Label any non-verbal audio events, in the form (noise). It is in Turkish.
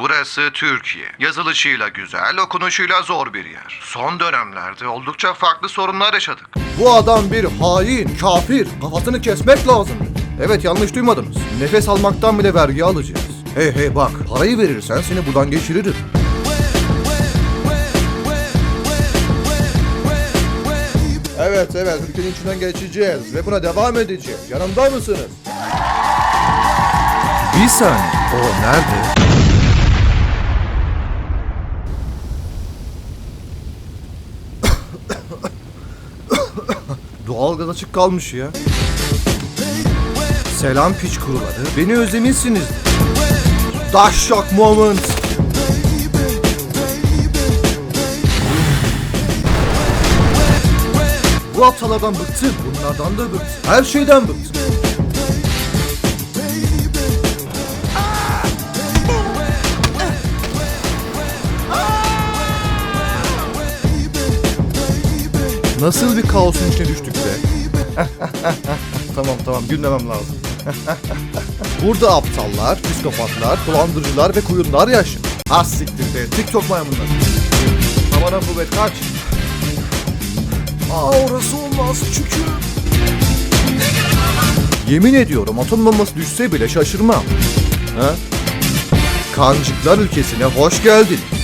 Burası Türkiye. Yazılışıyla güzel, okunuşuyla zor bir yer. Son dönemlerde oldukça farklı sorunlar yaşadık. Bu adam bir hain, kafir. Kafasını kesmek lazım. Evet yanlış duymadınız. Nefes almaktan bile vergi alacağız. Hey hey bak parayı verirsen seni buradan geçiririm. Evet evet ülkenin içinden geçeceğiz ve buna devam edeceğiz. Yanımda mısınız? Bir saniye. O nerede? Doğalgaz açık kalmış ya. Selam piç kuruları. Beni özlemişsiniz. Dahşak moment. Bu haftalardan bıktım. Bunlardan da bıktım. Her şeyden bıktım. Nasıl bir kaosun içine düştük be? (laughs) tamam tamam gülmemem lazım. (laughs) Burada aptallar, psikopatlar, dolandırıcılar ve kuyumlar yaşıyor. Az siktir be, TikTok maymunları. Tavana kuvvet kaç. Aa orası olmaz çünkü. Yemin ediyorum atom bombası düşse bile şaşırmam. Ha? Kancıklar ülkesine hoş geldiniz.